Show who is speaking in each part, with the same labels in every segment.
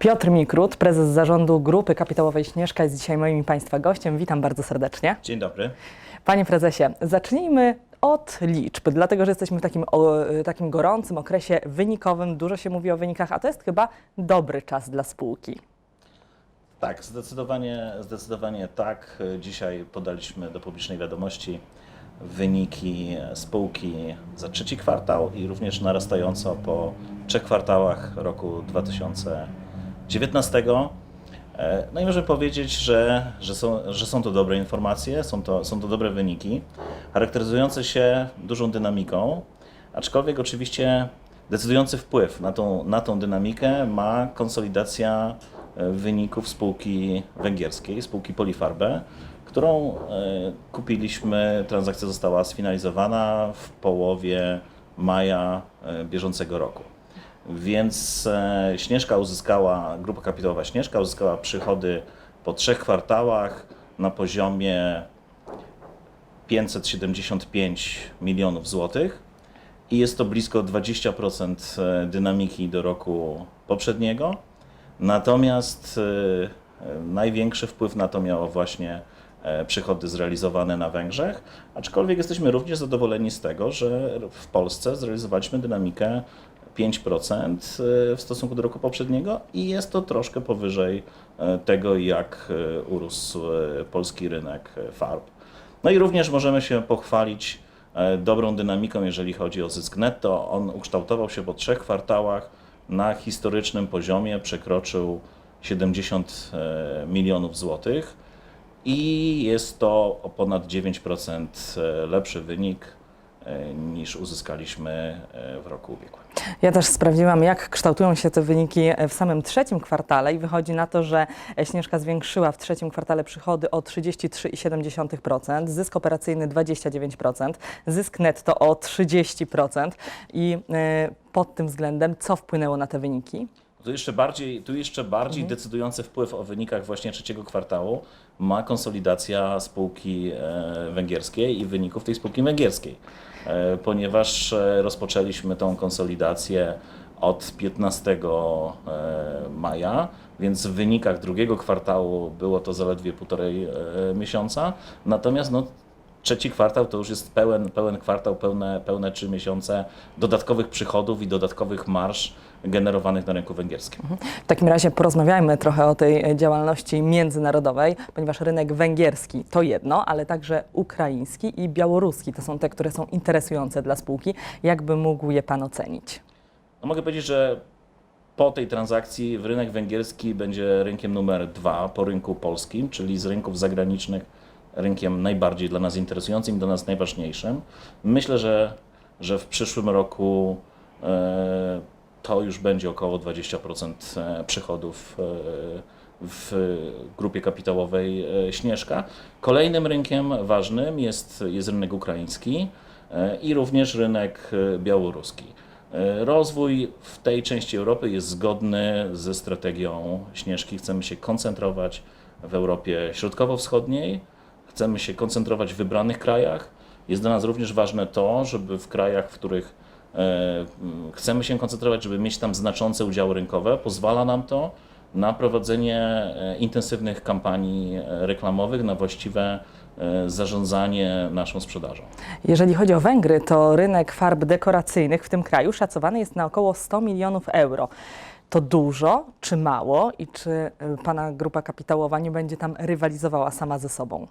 Speaker 1: Piotr Mikrut, prezes zarządu Grupy Kapitałowej Śnieżka jest dzisiaj moim Państwa gościem. Witam bardzo serdecznie.
Speaker 2: Dzień dobry.
Speaker 1: Panie prezesie, zacznijmy od liczb, dlatego że jesteśmy w takim, o, e, takim gorącym okresie wynikowym, dużo się mówi o wynikach, a to jest chyba dobry czas dla spółki.
Speaker 2: Tak, zdecydowanie, zdecydowanie tak. Dzisiaj podaliśmy do publicznej wiadomości wyniki spółki za trzeci kwartał i również narastająco po trzech kwartałach roku 2020. 19. E, no i możemy powiedzieć, że, że, są, że są to dobre informacje, są to, są to dobre wyniki, charakteryzujące się dużą dynamiką, aczkolwiek oczywiście decydujący wpływ na tą, na tą dynamikę ma konsolidacja e, wyników spółki węgierskiej, spółki Polifarbe, którą e, kupiliśmy, transakcja została sfinalizowana w połowie maja bieżącego roku. Więc e, Śnieżka uzyskała, grupa kapitałowa Śnieżka uzyskała przychody po trzech kwartałach na poziomie 575 milionów złotych i jest to blisko 20% dynamiki do roku poprzedniego. Natomiast e, e, największy wpływ na to miało właśnie e, przychody zrealizowane na Węgrzech, aczkolwiek jesteśmy również zadowoleni z tego, że w Polsce zrealizowaliśmy dynamikę 5% w stosunku do roku poprzedniego i jest to troszkę powyżej e, tego, jak e, urósł e, polski rynek e, farb. No i również możemy się pochwalić e, dobrą dynamiką, jeżeli chodzi o zysk netto. On ukształtował się po trzech kwartałach na historycznym poziomie, przekroczył 70 e, milionów złotych i jest to o ponad 9% lepszy wynik e, niż uzyskaliśmy e, w roku ubiegłym.
Speaker 1: Ja też sprawdziłam, jak kształtują się te wyniki w samym trzecim kwartale i wychodzi na to, że Śnieżka zwiększyła w trzecim kwartale przychody o 33,7%, zysk operacyjny 29%, zysk netto o 30% i e, pod tym względem co wpłynęło na te wyniki?
Speaker 2: Tu jeszcze bardziej, tu jeszcze bardziej decydujący wpływ o wynikach właśnie trzeciego kwartału ma konsolidacja spółki e, węgierskiej i wyników tej spółki węgierskiej, e, ponieważ e, rozpoczęliśmy tą konsolidację od 15 e, maja, więc w wynikach drugiego kwartału było to zaledwie półtorej miesiąca, natomiast no, Trzeci kwartał to już jest pełen, pełen kwartał, pełne, pełne trzy miesiące dodatkowych przychodów i dodatkowych marsz generowanych na rynku węgierskim.
Speaker 1: W takim razie porozmawiajmy trochę o tej działalności międzynarodowej, ponieważ rynek węgierski to jedno, ale także ukraiński i białoruski to są te, które są interesujące dla spółki. Jak by mógł je Pan ocenić?
Speaker 2: No mogę powiedzieć, że po tej transakcji rynek węgierski będzie rynkiem numer dwa po rynku polskim, czyli z rynków zagranicznych rynkiem najbardziej dla nas interesującym dla nas najważniejszym. Myślę, że, że w przyszłym roku e, to już będzie około 20% przychodów e, w grupie kapitałowej e, Śnieżka. Kolejnym rynkiem ważnym jest, jest rynek ukraiński e, i również rynek e, białoruski. E, Rozwój w tej części Europy jest zgodny ze strategią Śnieżki. Chcemy się koncentrować w Europie Środkowo-Wschodniej, chcemy się koncentrować w wybranych krajach. Jest dla nas również ważne to, żeby w krajach, w których e, chcemy się koncentrować, żeby mieć tam znaczące udziały rynkowe, pozwala nam to na prowadzenie e, intensywnych kampanii e, reklamowych, na właściwe e, zarządzanie naszą sprzedażą.
Speaker 1: Jeżeli chodzi o Węgry, to rynek farb dekoracyjnych w tym kraju szacowany jest na około 100 milionów euro. To dużo czy mało i czy Pana grupa kapitałowa nie będzie tam rywalizowała sama ze sobą?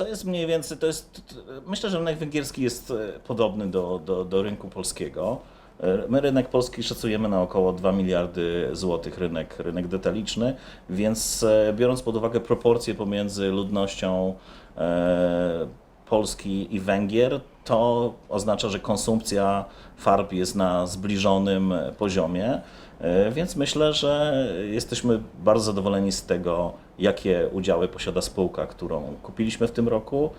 Speaker 2: To jest mniej więcej, to jest, myślę, że rynek węgierski jest e, podobny do, do, do rynku polskiego. E, My rynek polski szacujemy na około 2 miliardy złotych, rynek, rynek detaliczny, więc e, biorąc pod uwagę proporcje pomiędzy ludnością Polski i Węgier, to oznacza, że konsumpcja farb jest na zbliżonym poziomie, E, więc myślę, że jesteśmy bardzo zadowoleni z tego, jakie udziały posiada spółka, którą kupiliśmy w tym roku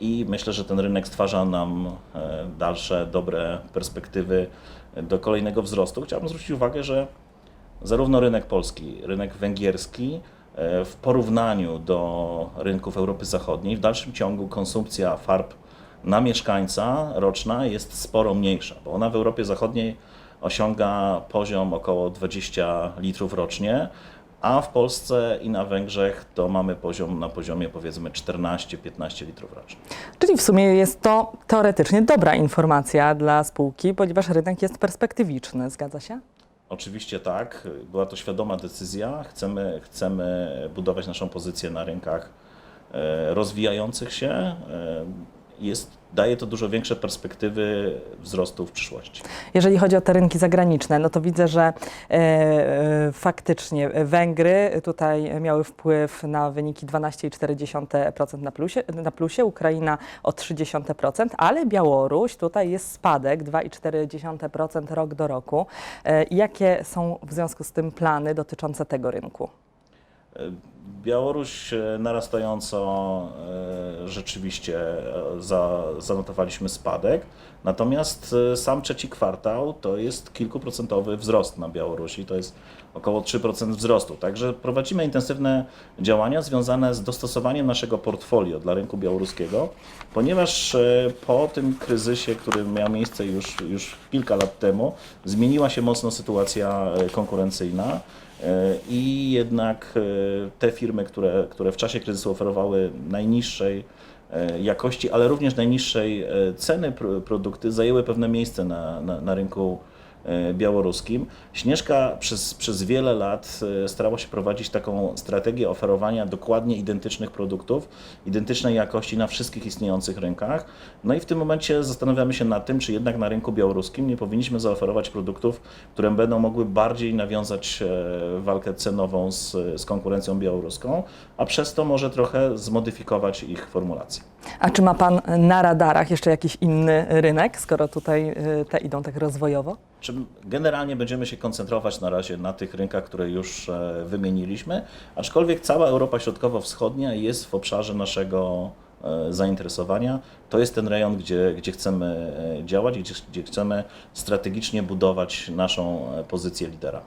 Speaker 2: i myślę, że ten rynek stwarza nam e, dalsze dobre perspektywy do kolejnego wzrostu. Chciałbym zwrócić uwagę, że zarówno rynek polski, rynek węgierski w porównaniu do rynków Europy Zachodniej, w dalszym ciągu konsumpcja farb na mieszkańca roczna jest sporo mniejsza, bo ona w Europie Zachodniej osiąga poziom około 20 litrów rocznie, a w Polsce i na Węgrzech to mamy poziom na poziomie powiedzmy 14-15 litrów rocznie.
Speaker 1: Czyli w sumie jest to teoretycznie dobra informacja dla spółki, ponieważ rynek jest perspektywiczny, zgadza się?
Speaker 2: Oczywiście tak, była to świadoma decyzja. Chcemy, chcemy budować naszą pozycję na rynkach e, rozwijających się. E, Jest, daje to dużo większe perspektywy wzrostu w przyszłości.
Speaker 1: Jeżeli chodzi o te rynki zagraniczne, no to widzę, że e, e, faktycznie Węgry tutaj miały wpływ na wyniki 12,4% na plusie, na plusie, Ukraina o 0,3%, ale Białoruś tutaj jest spadek 2,4% rok do roku. E, jakie są w związku z tym plany dotyczące tego rynku?
Speaker 2: Białoruś e, narastająco e, rzeczywiście e, za, zanotowaliśmy spadek, natomiast sam trzeci kwartał to jest kilkuprocentowy wzrost na Białorusi, to jest około 3% wzrostu. Także prowadzimy intensywne działania związane z dostosowaniem naszego portfolio dla rynku białoruskiego, ponieważ po tym kryzysie, który miał miejsce już, już kilka lat temu, zmieniła się mocno sytuacja konkurencyjna. I jednak te firmy, które, które w czasie kryzysu oferowały najniższej e, jakości, ale również najniższej e, ceny pro- produkty, zajęły pewne miejsce na, na, na rynku białoruskim. Śnieżka przez, przez wiele lat e, starała się prowadzić taką strategię oferowania dokładnie identycznych produktów, identycznej jakości na wszystkich istniejących rynkach. No i w tym momencie zastanawiamy się nad tym, czy jednak na rynku białoruskim nie powinniśmy zaoferować produktów, które będą mogły bardziej nawiązać e, walkę cenową z, z konkurencją białoruską, a przez to może trochę zmodyfikować ich formulację.
Speaker 1: A czy ma Pan na radarach jeszcze jakiś inny rynek, skoro tutaj te idą tak rozwojowo?
Speaker 2: Czym generalnie będziemy się koncentrować na razie na tych rynkach, które już e, wymieniliśmy, aczkolwiek cała Europa Środkowo-Wschodnia jest w obszarze naszego zainteresowania. To jest ten rejon, gdzie, gdzie chcemy e, działać, gdzie, gdzie chcemy strategicznie budować naszą e, pozycję lidera.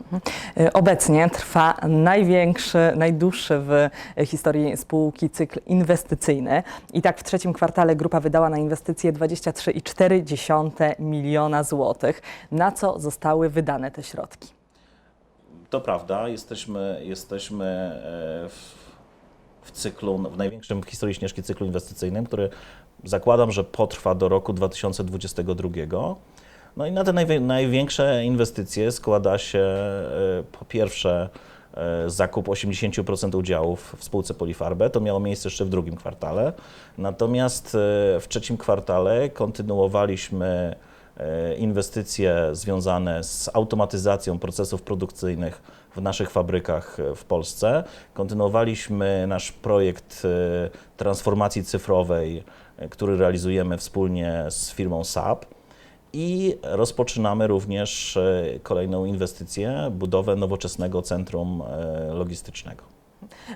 Speaker 1: Y, Obecnie trwa największy, najdłuższy w historii spółki cykl inwestycyjny. I tak w trzecim kwartale grupa wydała na inwestycje 23,4 miliona złotych. Na co zostały wydane te środki?
Speaker 2: To prawda, jesteśmy, jesteśmy e, w, w cyklu, w największym w historii Śnieżki cyklu inwestycyjnym, który zakładam, że potrwa do roku 2022. No i na te największe inwestycje składa się e, po pierwsze e, zakup 80% udziałów w spółce Polifarbe. To miało miejsce jeszcze w drugim kwartale. Natomiast e, w trzecim kwartale kontynuowaliśmy inwestycje związane z automatyzacją procesów produkcyjnych w naszych fabrykach e, w Polsce. Kontynuowaliśmy nasz projekt e, transformacji cyfrowej, e, który realizujemy wspólnie z firmą SAP. I rozpoczynamy również e, kolejną inwestycję, budowę nowoczesnego centrum e, logistycznego.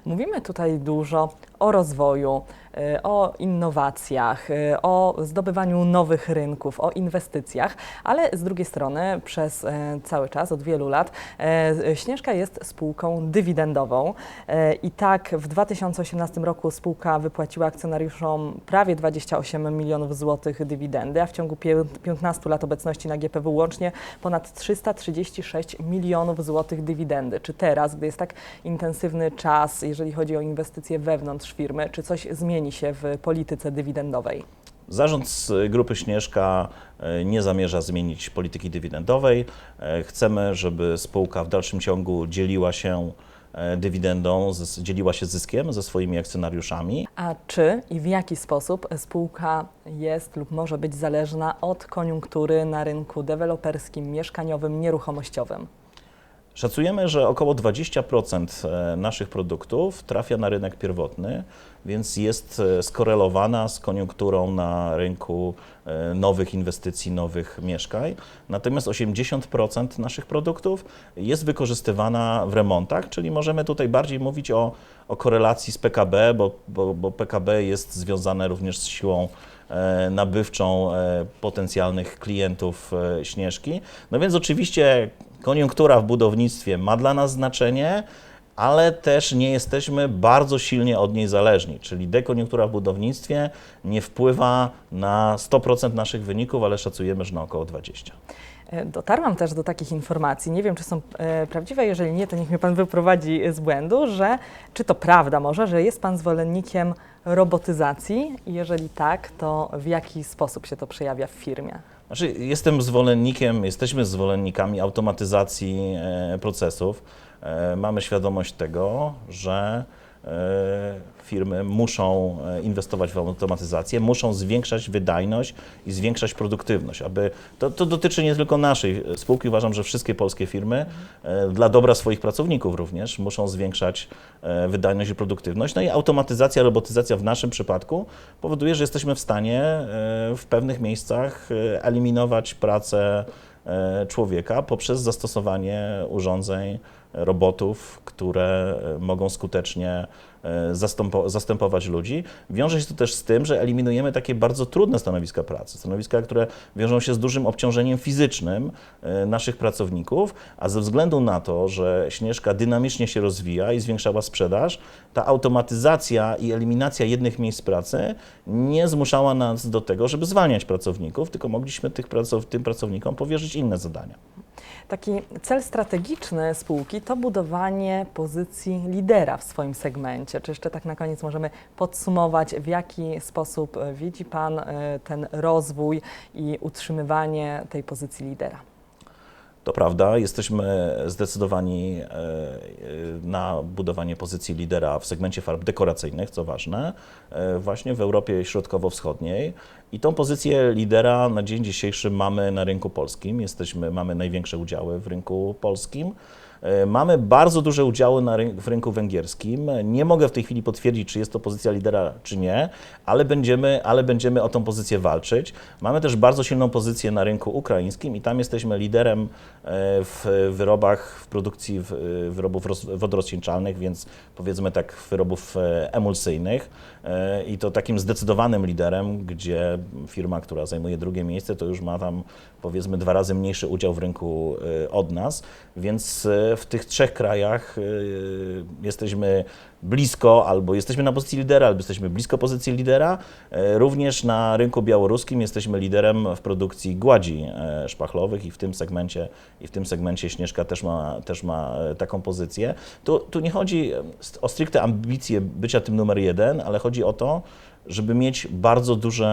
Speaker 1: Mówimy tutaj dużo o rozwoju, y, o innowacjach, y, o zdobywaniu nowych rynków, o inwestycjach, ale z drugiej strony przez e, cały czas, od wielu lat, e, Śnieżka jest spółką dywidendową E, i tak w 2018 roku spółka wypłaciła akcjonariuszom prawie 28 milionów złotych dywidendy, a w ciągu pię- 15 lat obecności na GPW łącznie ponad 336 milionów złotych dywidendy. Czy teraz, gdy jest tak intensywny czas, jeżeli chodzi o inwestycje wewnątrz firmy, czy coś zmieni się w polityce dywidendowej?
Speaker 2: Zarząd z Grupy Śnieżka e, nie zamierza zmienić polityki dywidendowej. E, Chcemy, żeby spółka w dalszym ciągu dzieliła się dywidendą, dzieliła się zyskiem ze swoimi akcjonariuszami.
Speaker 1: A czy i w jaki sposób spółka jest lub może być zależna od koniunktury na rynku deweloperskim, mieszkaniowym, nieruchomościowym?
Speaker 2: Szacujemy, że około 20% e, naszych produktów trafia na rynek pierwotny, więc jest e, skorelowana z koniunkturą na rynku e, nowych inwestycji, nowych mieszkań. Natomiast 80% naszych produktów jest wykorzystywana w remontach, czyli możemy tutaj bardziej mówić o, o korelacji z PKB, bo, bo, bo PKB jest związane również z siłą nabywczą potencjalnych klientów Śnieżki. No więc oczywiście koniunktura w budownictwie ma dla nas znaczenie, ale też nie jesteśmy bardzo silnie od niej zależni, czyli dekoniunktura w budownictwie nie wpływa na 100% naszych wyników, ale szacujemy, że na około 20%.
Speaker 1: E, Dotarłam też do takich informacji, nie wiem czy są e, prawdziwe, jeżeli nie, to niech mnie Pan wyprowadzi z błędu, że czy to prawda może, że jest Pan zwolennikiem robotyzacji jeżeli tak, to w jaki sposób się to przejawia w firmie?
Speaker 2: Znaczy, jestem zwolennikiem, jesteśmy zwolennikami automatyzacji e, procesów. E, mamy świadomość tego, że firmy muszą e, inwestować w automatyzację, muszą zwiększać wydajność i zwiększać produktywność. Aby to, to dotyczy nie tylko naszej e, spółki, uważam, że wszystkie polskie firmy e, dla dobra swoich pracowników również muszą zwiększać e, wydajność i produktywność. No i automatyzacja, robotyzacja w naszym przypadku powoduje, że jesteśmy w stanie e, w pewnych miejscach e, eliminować pracę e, człowieka poprzez zastosowanie urządzeń, robotów, które e, mogą skutecznie e, zastępować ludzi. Wiąże się to też z tym, że eliminujemy takie bardzo trudne stanowiska pracy, stanowiska, które wiążą się z dużym obciążeniem fizycznym e, naszych pracowników, a ze względu na to, że Śnieżka dynamicznie się rozwija i zwiększała sprzedaż, ta automatyzacja i eliminacja jednych miejsc pracy nie zmuszała nas do tego, żeby zwalniać pracowników, tylko mogliśmy tych pracow- tym pracownikom powierzyć inne zadania.
Speaker 1: Taki cel strategiczny spółki to budowanie pozycji lidera w swoim segmencie. Czy jeszcze tak na koniec możemy podsumować, w jaki sposób widzi Pan e, ten rozwój i utrzymywanie tej pozycji lidera?
Speaker 2: To prawda, jesteśmy zdecydowani e, e, na budowanie pozycji lidera w segmencie farb dekoracyjnych, co ważne, e, właśnie w Europie Środkowo-Wschodniej. I tą pozycję lidera na dzień dzisiejszy mamy na rynku polskim. Jesteśmy, mamy największe udziały w rynku polskim. E, Mamy bardzo duże udziały na ryn- w rynku węgierskim. Nie mogę w tej chwili potwierdzić, czy jest to pozycja lidera, czy nie, ale będziemy, ale będziemy o tą pozycję walczyć. Mamy też bardzo silną pozycję na rynku ukraińskim i tam jesteśmy liderem e, w wyrobach, w produkcji e, wyrobów roz- wodorozcieńczalnych, więc powiedzmy tak wyrobów emulsyjnych. I to takim zdecydowanym liderem, gdzie firma, która zajmuje drugie miejsce, to już ma tam powiedzmy dwa razy mniejszy udział w rynku od nas, więc w tych trzech krajach e, jesteśmy blisko, albo jesteśmy na pozycji lidera, albo jesteśmy blisko pozycji lidera. E, Również na rynku białoruskim jesteśmy liderem w produkcji gładzi e, szpachlowych i w tym segmencie, i w tym segmencie Śnieżka też ma, też ma e, taką pozycję. Tu, tu nie chodzi o stricte ambicje bycia tym numer jeden, ale chodzi o to, żeby mieć bardzo duże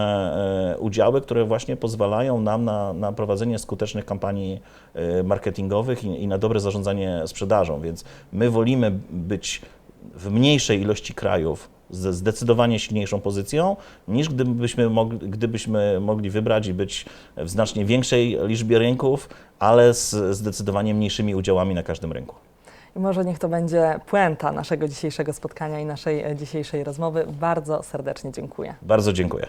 Speaker 2: e, udziały, które właśnie pozwalają nam na, na prowadzenie skutecznych kampanii e, marketingowych i, i na dobre zarządzanie sprzedażą. Więc my wolimy być w mniejszej ilości krajów ze zdecydowanie silniejszą pozycją, niż gdybyśmy mogli, gdybyśmy mogli wybrać i być w znacznie większej liczbie rynków, ale z zdecydowanie mniejszymi udziałami na każdym rynku.
Speaker 1: I może niech to będzie puenta naszego dzisiejszego spotkania i naszej e, dzisiejszej rozmowy. Bardzo serdecznie dziękuję.
Speaker 2: Bardzo dziękuję.